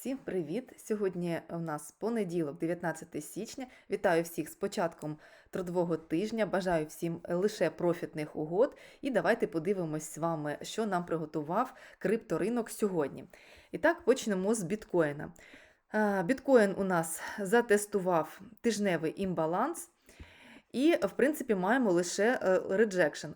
Всім привіт! Сьогодні у нас понеділок, 19 січня. Вітаю всіх з початком трудового тижня. Бажаю всім лише профітних угод. І давайте подивимось з вами, що нам приготував крипторинок сьогодні. І так, почнемо з біткоїна. Біткоін у нас затестував тижневий імбаланс. І, в принципі, маємо лише реджекшн.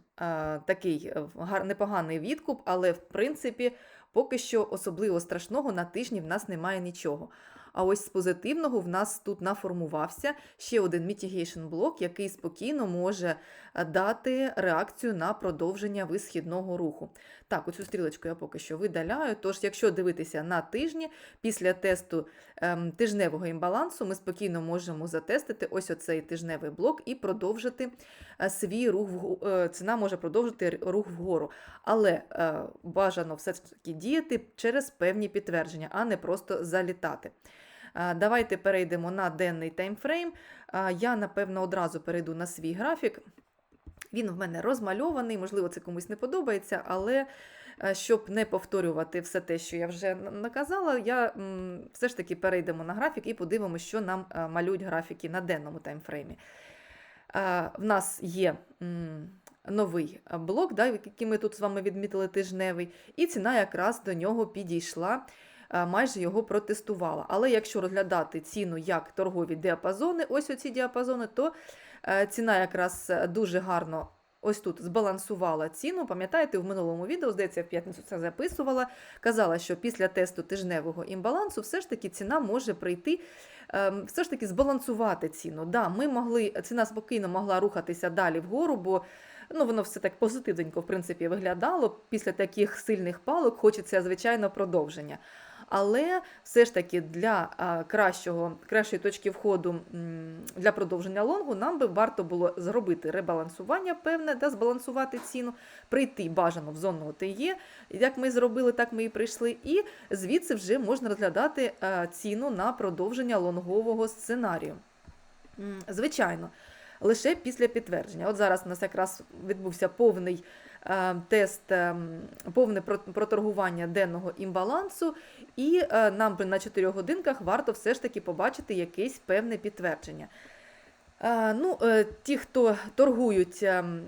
Такий е, непоганий відкуп, але в принципі поки що особливо страшного на тижні в нас немає нічого. А ось з позитивного в нас тут наформувався ще один mitigation блок, який спокійно може е, дати реакцію на продовження висхідного руху. Так, оцю стрілочку я поки що видаляю. Тож, якщо дивитися на тижні, після тесту ем, тижневого імбалансу, ми спокійно можемо затестити ось оцей тижневий блок і продовжити е, свій рух вгу- е, ціна може продовжити рух вгору. Але е, бажано все ж таки діяти через певні підтвердження, а не просто залітати. Давайте перейдемо на денний таймфрейм. Я, напевно, одразу перейду на свій графік. Він в мене розмальований, можливо, це комусь не подобається, але е, щоб не повторювати все те, що я вже наказала, я все ж таки перейдемо на графік і подивимося, що нам е, малюють графіки на денному таймфреймі. В нас є новий е, блок, який ми тут з вами відмітили тижневий, і ціна якраз до нього підійшла. Е, Майже його протестувала. Але якщо розглядати ціну як торгові діапазони, ось оці діапазони, то е, ціна якраз е, дуже гарно ось тут збалансувала ціну. Пам'ятаєте, в минулому відео, здається, в п'ятницю це записувала. Казала, що після тесту тижневого імбалансу все ж таки ціна може прийти, ем, все ж таки збалансувати ціну. Да, ми могли, ціна спокійно могла рухатися далі вгору, бо ну, воно все так позитивненько в принципі, виглядало. Після таких сильних палок хочеться, звичайно, продовження. Але все ж таки для кращого, кращої точки входу для продовження лонгу нам би варто було зробити ребалансування певне, да, збалансувати ціну, прийти бажано в зону ОТЄ, як ми зробили, так ми і прийшли. І звідси вже можна розглядати ціну на продовження лонгового сценарію. Звичайно, лише після підтвердження. От зараз у нас якраз відбувся повний тест, е, повне проторгування денного імбалансу, і е, нам на 4 годинках варто все ж таки побачити якесь певне підтвердження. Е, Ну, е, ті, хто торгують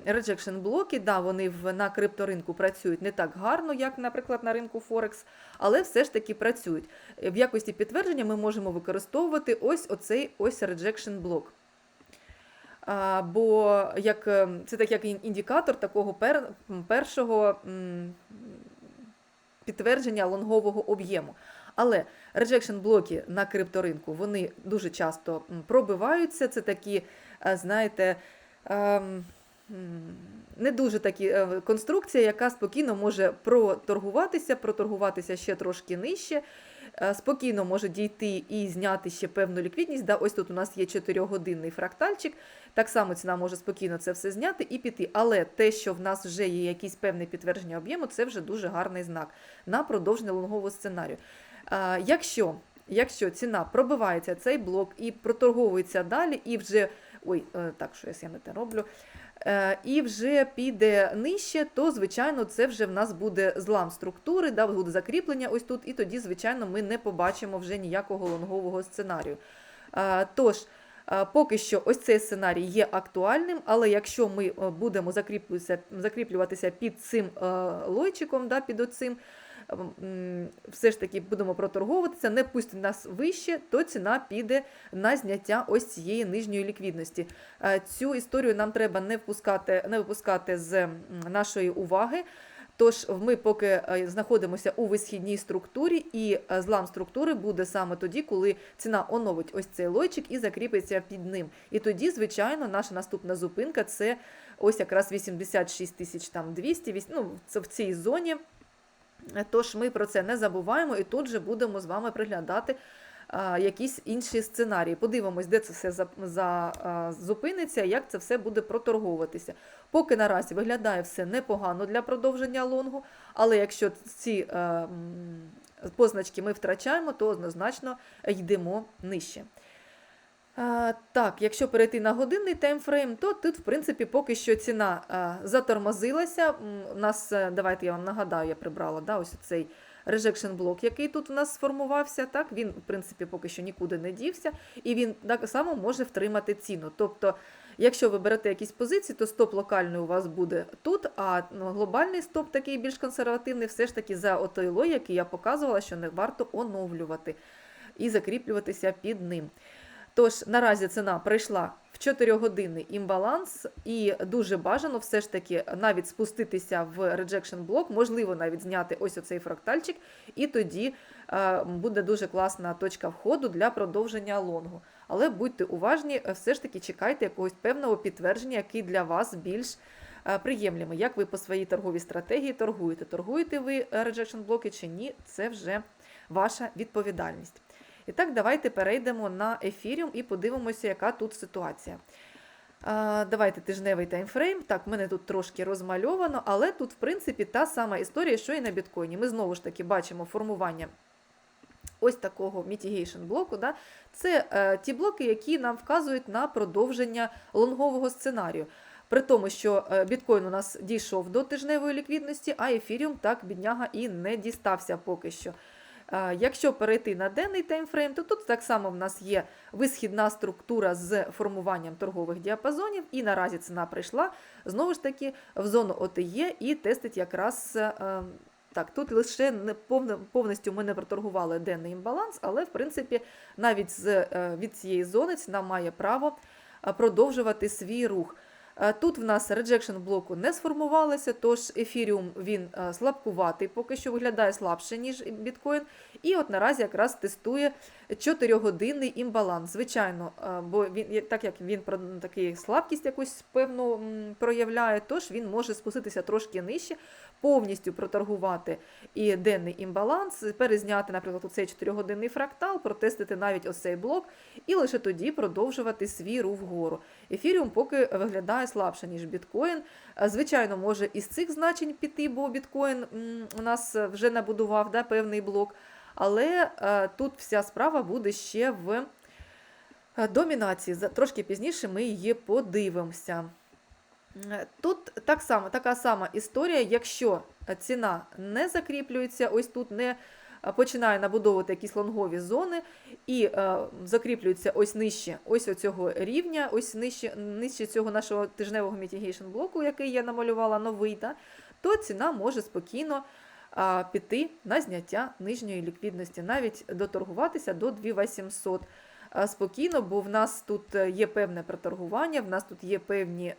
rejection блоки, да, вони на крипторинку працюють не так гарно, як, наприклад, на ринку Форекс, але все ж таки працюють. Е, В якості підтвердження ми можемо використовувати ось оцей ось rejection блок. Бо як, е, це так як індикатор такого пер, першого підтвердження лонгового об'єму. Але rejection блоки на крипторинку вони дуже часто пробиваються. Це такі, е, знаєте, ем, не дуже такі е, конструкція, яка спокійно може проторгуватися, проторгуватися ще трошки нижче. Е, Спокійно може дійти і зняти ще певну ліквідність. Да, ось тут у нас є 4-годинний фрактальчик. Так само ціна може спокійно це все зняти і піти. Але те, що в нас вже є якісь певне підтвердження об'єму, це вже дуже гарний знак на продовження лонгового сценарію. А, Якщо, якщо ціна пробивається цей блок і проторговується далі, і вже ой, е, так, що я не те роблю. Е, І вже піде нижче, то звичайно це вже в нас буде злам структури, да, буде закріплення ось тут, і тоді, звичайно, ми не побачимо вже ніякого лонгового сценарію. Е, Тож, е, поки що ось цей сценарій є актуальним, але якщо ми будемо закріплюватися, під цим лойчиком, да, під оцим, все ж таки будемо проторговуватися, не пустить нас вище, то ціна піде на зняття ось цієї нижньої ліквідності. Е, Цю історію нам треба не впускати, не випускати з нашої уваги. Тож ми поки е, знаходимося у висхідній структурі, і е, злам структури буде саме тоді, коли ціна оновить ось цей лойчик і закріпиться під ним. І тоді, звичайно, наша наступна зупинка це ось якраз 86 тисяч там 200, ну, це в цій зоні. Тож ми про це не забуваємо і тут же будемо з вами приглядати якісь інші сценарії. Подивимось, де це все за, за, зупиниться, як це все буде проторговуватися. Поки наразі виглядає все непогано для продовження лонгу, але якщо ці е, позначки ми втрачаємо, то однозначно йдемо нижче. Так, якщо перейти на годинний таймфрейм, то тут, в принципі, поки що ціна затормозилася. У нас, е, давайте я вам нагадаю, я прибрала да, ось цей rejection блок, який тут у нас сформувався. Так, він, в принципі, поки що нікуди не дівся, і він так само може втримати ціну. Тобто, якщо ви берете якісь позиції, то стоп локальний у вас буде тут, а глобальний стоп, такий більш консервативний, все ж таки за отой лой, який я показувала, що не варто оновлювати і закріплюватися під ним. Тож наразі ціна прийшла в 4-годинний імбаланс, і дуже бажано все ж таки навіть спуститися в rejection блок, можливо, навіть зняти ось оцей фрактальчик, і тоді е, буде дуже класна точка входу для продовження лонгу. Але будьте уважні, все ж таки чекайте якогось певного підтвердження, який для вас більш е, приємлемий. Як ви по своїй торговій стратегії торгуєте? Торгуєте ви rejection блоки чи ні? Це вже ваша відповідальність. І так, давайте перейдемо на ефіріум і подивимося, яка тут ситуація. Давайте тижневий таймфрейм. Так, в мене тут трошки розмальовано, але тут, в принципі, та сама історія, що і на біткоїні. Ми знову ж таки бачимо формування ось такого mitigation блоку. Да? Це е, ті блоки, які нам вказують на продовження лонгового сценарію. При тому, що е, біткоін у нас дійшов до тижневої ліквідності, а ефіріум так бідняга і не дістався поки що. Якщо перейти на денний таймфрейм, то тут так само в нас є висхідна структура з формуванням торгових діапазонів, і наразі ціна прийшла знову ж таки в зону ОТЄ і тестить якраз. е, Так, тут лише не повністю ми не проторгували денний імбаланс, але в принципі навіть з, е, від цієї зони ціна має право е, продовжувати свій рух. Е, Тут в нас реджекшн блоку не сформувалося, тож ефіріум він е, слабкуватий, поки що виглядає слабше, ніж біткоін. І от наразі якраз тестує 4-годинний імбаланс. Звичайно, е, бо він, так як він такий слабкість якусь певну проявляє, тож він може спуститися трошки нижче, повністю проторгувати і денний імбаланс, перезняти, наприклад, цей 4-годинний фрактал, протестити навіть ось цей блок, і лише тоді продовжувати свій рух вгору. Ефіріум поки виглядає слабше, ніж біткоін. Е, Звичайно, може із цих значень піти, бо біткоін у нас вже набудував да, певний блок. Але е, тут вся справа буде ще в е, домінації. Трошки пізніше ми її подивимося. Е, Тут так само, така сама історія, якщо ціна не закріплюється, ось тут не е, починає набудовувати якісь лонгові зони і е, закріплюється ось нижче ось оцього рівня, ось нижче, нижче цього нашого тижневого mitigation блоку, який я намалювала новий, да, то ціна може спокійно піти на зняття нижньої ліквідності, навіть доторгуватися до 2800 а, спокійно, бо в нас тут е, є певне проторгування, в нас тут є певні.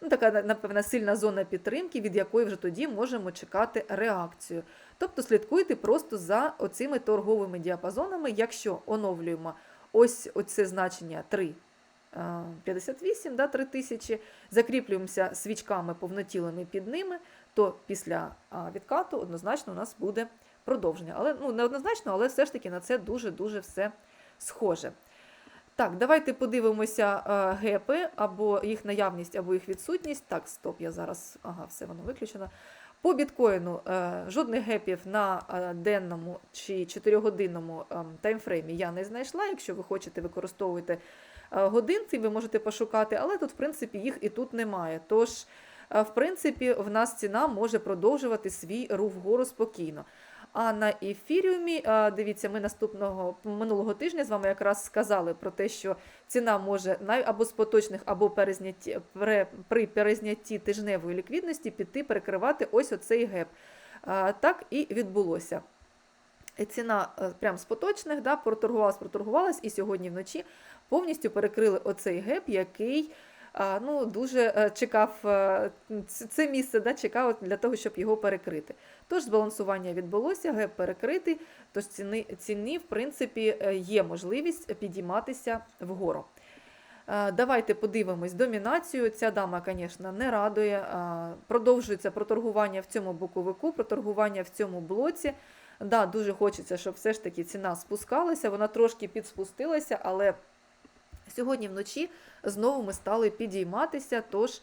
Е, Ну, така, напевно, сильна зона підтримки, від якої вже тоді можемо чекати реакцію. Тобто слідкуйте просто за оцими торговими діапазонами, якщо оновлюємо ось оце значення 3. е, 58, да, 3000, закріплюємося свічками повнотілими під ними, то після відкату однозначно у нас буде продовження. Але ну, не однозначно, але все ж таки на це дуже-дуже все схоже. Так, давайте подивимося е, гепи, або їх наявність, або їх відсутність. Так, стоп, я зараз. Ага, все воно виключено. По біткоїну е, жодних гепів на е, денному чи 4-годинному е, таймфреймі я не знайшла. Якщо ви хочете використовувати годинки, ви можете пошукати, але тут, в принципі, їх і тут немає. Тож, в принципі, в нас ціна може продовжувати свій рух вгору спокійно. А на ефіріумі, дивіться, ми наступного минулого тижня з вами якраз сказали про те, що ціна може або з поточних, або перезнятті, при, перезнятті тижневої ліквідності піти перекривати ось оцей геп. Так і відбулося. Ціна е, прям з поточних, да, проторгувалась, проторгувалась, і сьогодні вночі повністю перекрили оцей геп, який ну, дуже е, чекав е, це місце, да, чекав для того, щоб його перекрити. Тож збалансування відбулося, геп перекритий, тож ціни, ціні, в принципі, е, є можливість підійматися вгору. Давайте подивимось домінацію. Ця дама, звісно, не радує. Продовжується проторгування в цьому боковику, проторгування в цьому блоці. Да, дуже хочеться, щоб все ж таки ціна спускалася. Вона трошки підспустилася, але сьогодні вночі знову ми стали підійматися. Тож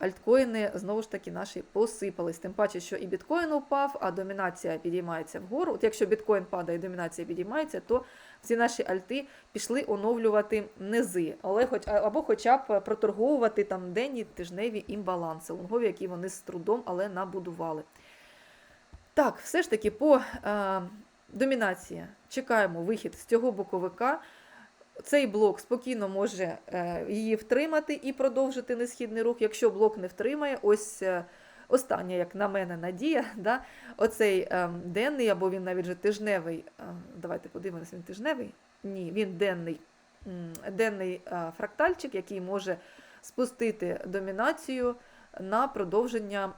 альткоїни знову ж таки наші посипались. Тим паче, що і біткоін упав, а домінація підіймається вгору. От якщо біткоін падає, домінація підіймається, то всі наші альти пішли оновлювати низи, але хоч або хоча б проторговувати там денні тижневі імбаланси, лонгові, які вони з трудом але набудували. Так, все ж таки по е, домінації чекаємо вихід з цього боковика. Цей блок спокійно може е, її втримати і продовжити несхідний рух. Якщо блок не втримає, ось е, остання, як на мене, надія. Да? Оцей е, денний, або він навіть же тижневий. Е, давайте подивимося, він тижневий. Ні, він денний, денний е, фрактальчик, який може спустити домінацію на продовження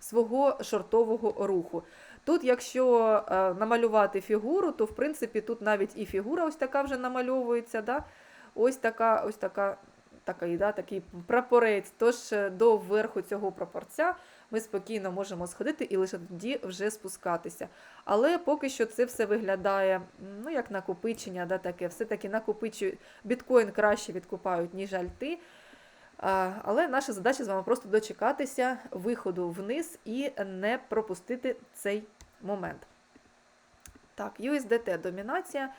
свого шортового руху. Тут, якщо е, намалювати фігуру, то в принципі тут навіть і фігура ось така вже намальовується. Да? Ось така, ось така, такий, да, такий прапорець. Тож е, до верху цього прапорця ми спокійно можемо сходити і лише тоді вже спускатися. Але поки що це все виглядає ну, як накопичення, да, таке. все-таки накопичують біткоін краще відкупають, ніж альти. Але наша задача з вами просто дочекатися виходу вниз і не пропустити цей момент. Так, USDT домінація.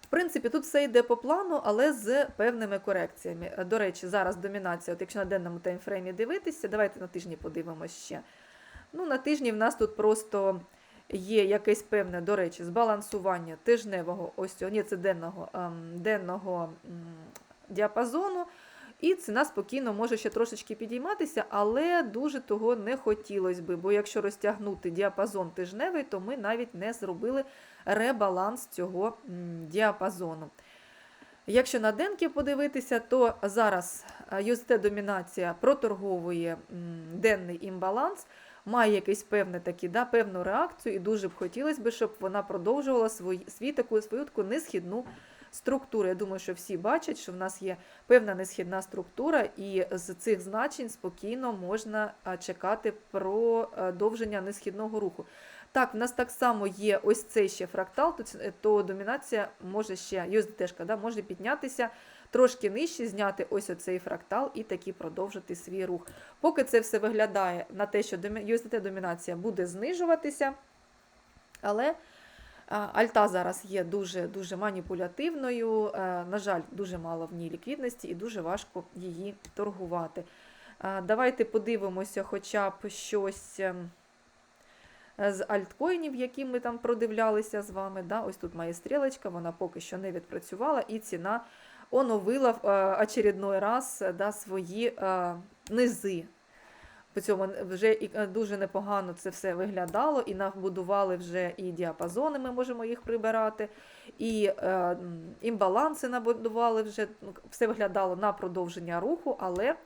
В принципі, тут все йде по плану, але з певними корекціями. До речі, зараз домінація, от якщо на денному таймфреймі дивитися, давайте на тижні подивимося ще. Ну, На тижні в нас тут просто є якесь певне, до речі, збалансування тижневого, ось цього, ні, це денного, ем, денного діапазону. І ціна спокійно може ще трошечки підійматися, але дуже того не хотілося би, бо якщо розтягнути діапазон тижневий, то ми навіть не зробили ребаланс цього діапазону. Якщо на денки подивитися, то зараз UST домінація проторговує денний імбаланс, має якийсь певне такі, да, певну реакцію, і дуже б хотілося б, щоб вона продовжувала свої, свій таку, свою таку несхідну структуру. Я думаю, що всі бачать, що в нас є певна несхідна структура, і з цих значень спокійно можна чекати продовження несхідного руху. Так, в нас так само є ось цей ще фрактал, то, то домінація може ще, USDT, да, може піднятися трошки нижче, зняти ось оцей фрактал і таки продовжити свій рух. Поки це все виглядає на те, що USDT домінація буде знижуватися, але Альта зараз є дуже-дуже маніпулятивною. е, На жаль, дуже мало в ній ліквідності і дуже важко її торгувати. Давайте подивимося хоча б щось ем, з альткоїнів, які ми там продивлялися з вами. Да? Ось тут має стрілочка, вона поки що не відпрацювала, і ціна оновила в е, очередной раз е, да, свої низи. По цьому вже і е, дуже непогано це все виглядало, і набудували вже і діапазони, ми можемо їх прибирати, і е, імбаланси набудували вже. ну, Все виглядало на продовження руху, але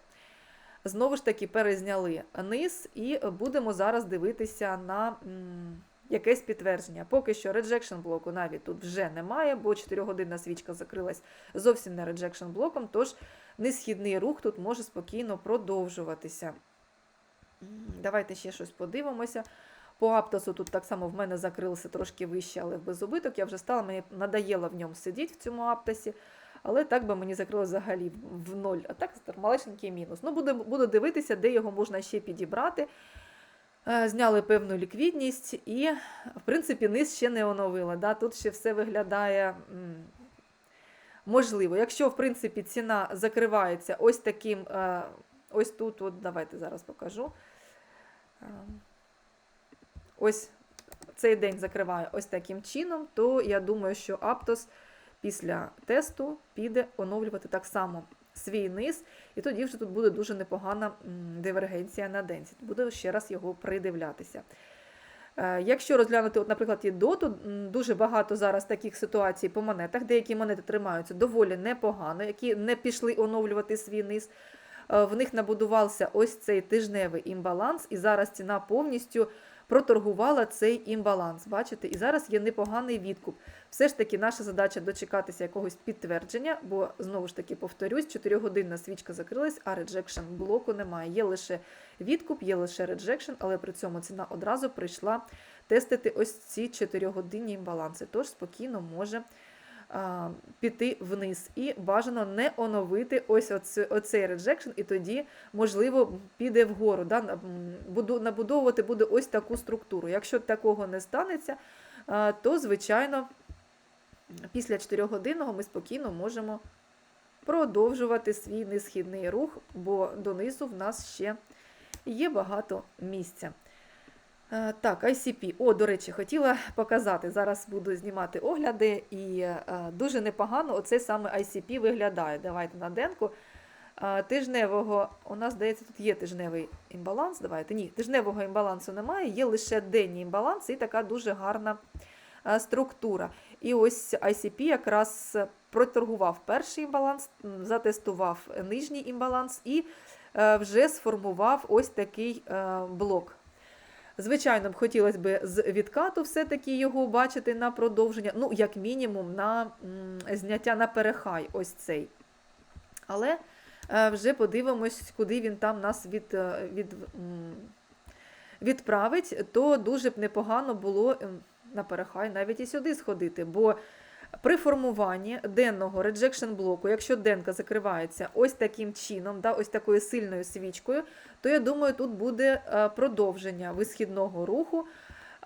знову ж таки перезняли низ, і будемо зараз дивитися на м, якесь підтвердження. Поки що реджекшн блоку навіть тут вже немає, бо 4-годинна свічка закрилась зовсім не реджекшн блоком, тож несхідний рух тут може спокійно продовжуватися. Давайте ще щось подивимося. По Аптосу тут так само в мене закрилося трошки вище, але без убиток. Я вже стала, мені надоело в ньому сидіти в цьому Аптосі. Але так би мені закрило взагалі в- ноль. А так малесенький мінус. Ну, буду, буду дивитися, де його можна ще підібрати. Е, Зняли певну ліквідність і, в принципі, низ ще не оновила. Да? Тут ще все виглядає можливо. Якщо, в принципі, ціна закривається ось таким, е, ось тут, от, давайте зараз покажу. Е, Ось цей день закриває ось таким чином, то я думаю, що Аптос після тесту піде оновлювати так само свій низ, і тоді вже тут буде дуже непогана дивергенція на день. Буду ще раз його придивлятися. Е, Якщо розглянути, от, наприклад, і доту, дуже багато зараз таких ситуацій по монетах, деякі монети тримаються доволі непогано, які не пішли оновлювати свій низ. Е, В них набудувався ось цей тижневий імбаланс, і зараз ціна повністю проторгувала цей імбаланс. Бачите, і зараз є непоганий відкуп. Все ж таки, наша задача дочекатися якогось підтвердження, бо знову ж таки повторюсь, 4-годинна свічка закрилась, а реджекшн блоку немає. Є лише відкуп, є лише реджекшн, але при цьому ціна одразу прийшла тестити ось ці 4-годинні імбаланси. Тож спокійно може піти вниз. І бажано не оновити ось оце- оцей реджекшн, і тоді, можливо, піде вгору. Да? Набудовувати буде ось таку структуру. Якщо такого не станеться, то, звичайно, після 4-годинного ми спокійно можемо продовжувати свій несхідний рух, бо донизу в нас ще є багато місця. Е, Так, ICP. О, до речі, хотіла показати. Зараз буду знімати огляди, і е, дуже непогано оцей саме ICP виглядає. Давайте на денку. Е, Тижневого, у нас, здається, тут є тижневий імбаланс. Давайте. Ні, тижневого імбалансу немає, є лише денні імбаланси і така дуже гарна структура. І ось ICP якраз проторгував перший імбаланс, затестував нижній імбаланс і вже сформував ось такий блок. Звичайно, б хотілося б з відкату все-таки його бачити на продовження, ну, як мінімум, на зняття на перехай ось цей. Але е, вже подивимось, куди він там нас від, е, від, відправить, то дуже б непогано було ем, на перехай навіть і сюди сходити. Бо при формуванні денного реджекшн блоку, якщо денка закривається ось таким чином, да, ось такою сильною свічкою, то я думаю, тут буде е, продовження висхідного руху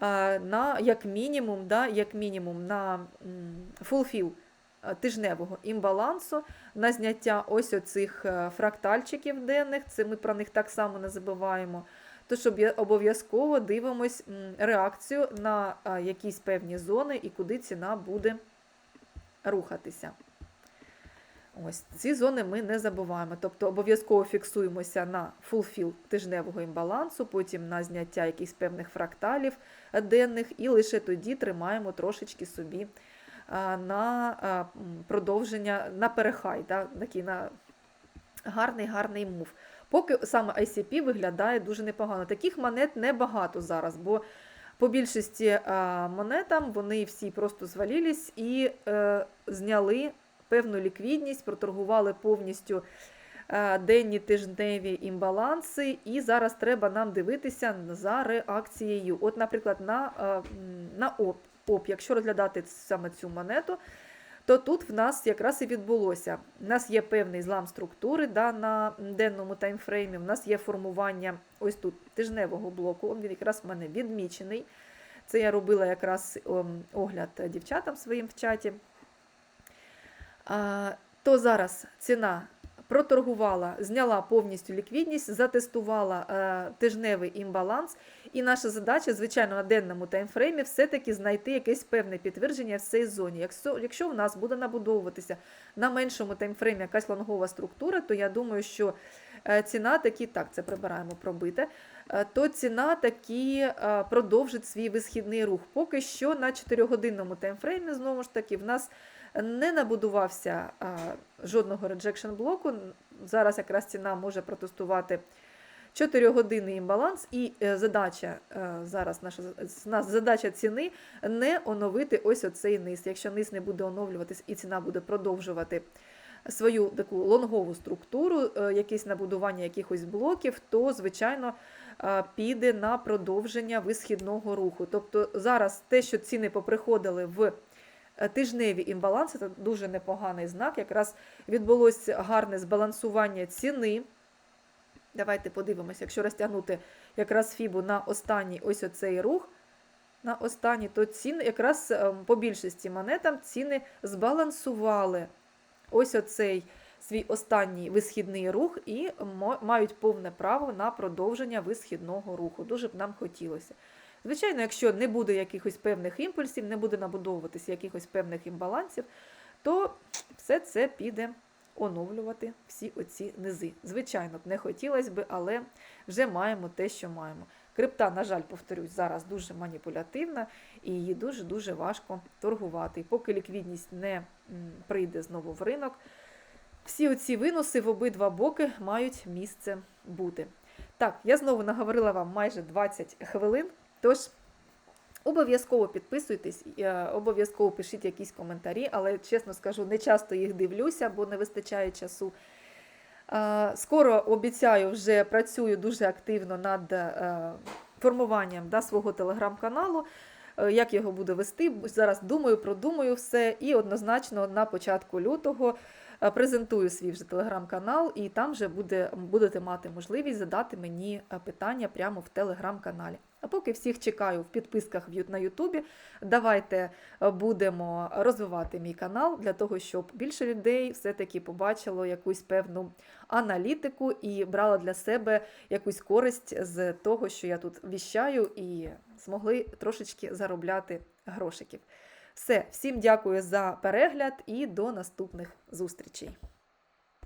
е, на як мінімум, да, як мінімум на фулфіл е, тижневого імбалансу, на зняття ось оцих фрактальчиків денних, це ми про них так само не забуваємо. Тож обов'язково дивимось реакцію на якісь певні зони і куди ціна буде рухатися. Ось ці зони ми не забуваємо. Тобто обов'язково фіксуємося на фулфіл тижневого імбалансу, потім на зняття якихось певних фракталів денних, і лише тоді тримаємо трошечки собі на продовження, на перехай, да, такий на гарний гарний мув. Поки саме ICP виглядає дуже непогано. Таких монет небагато зараз, бо по більшості а, монетам вони всі просто звалились і е, зняли певну ліквідність, проторгували повністю е, денні тижневі імбаланси, і зараз треба нам дивитися за реакцією. От, наприклад, на, е, на ОП, якщо розглядати саме цю монету, то тут в нас якраз і відбулося. У нас є певний злам структури да, на денному таймфреймі, у нас є формування ось тут тижневого блоку, він якраз в мене відмічений. Це я робила якраз ем, огляд дівчатам своїм в чаті. То зараз ціна проторгувала, зняла повністю ліквідність, затестувала е, тижневий імбаланс. І наша задача, звичайно, на денному таймфреймі все-таки знайти якесь певне підтвердження в цій зоні. Якщо, якщо в нас буде набудовуватися на меншому таймфреймі якась лонгова структура, то я думаю, що е, ціна таки, так, це прибираємо пробите, е, то ціна таки е, продовжить свій висхідний рух. Поки що на 4-годинному таймфреймі, знову ж таки, в нас не набудувався жодного реджекшн блоку. Зараз якраз ціна може протестувати 4-годинний імбаланс, і е, задача е, зараз наша задача ціни не оновити ось оцей низ. Якщо низ не буде оновлюватись і ціна буде продовжувати свою таку лонгову структуру, е, якесь набудування якихось блоків, то звичайно піде на продовження висхідного руху. Тобто зараз те, що ціни поприходили в тижневі імбаланси, це дуже непоганий знак. Якраз відбулося гарне збалансування ціни. Давайте подивимося, якщо розтягнути якраз фібу на останній ось оцей рух, на останній, то ціни якраз ем, по більшості монетам ціни збалансували ось оцей свій останній висхідний рух і мають повне право на продовження висхідного руху. Дуже б нам хотілося. Звичайно, якщо не буде якихось певних імпульсів, не буде набудовуватися якихось певних імбалансів, то все це піде оновлювати всі оці низи. Звичайно, не хотілося б, але вже маємо те, що маємо. Крипта, на жаль, повторюсь, зараз дуже маніпулятивна і її дуже-дуже важко торгувати. І поки ліквідність не прийде знову в ринок, всі оці винуси в обидва боки мають місце бути. Так, я знову наговорила вам майже 20 хвилин, тож обов'язково підписуйтесь, е, обов'язково пишіть якісь коментарі, але чесно скажу, не часто їх дивлюся, бо не вистачає часу. Е, Скоро обіцяю, вже працюю дуже активно над е, формуванням да, свого телеграм-каналу. Як його буду вести? Зараз думаю, продумаю все і однозначно на початку лютого презентую свій вже телеграм-канал, і там вже буде, будете мати можливість задати мені питання прямо в телеграм-каналі. А поки всіх чекаю в підписках на Ютубі. Давайте е, будемо розвивати мій канал для того, щоб більше людей все-таки побачило якусь певну аналітику і брало для себе якусь користь з того, що я тут віщаю, і змогли трошечки заробляти грошиків. Все, всім дякую за перегляд і до наступних зустрічей.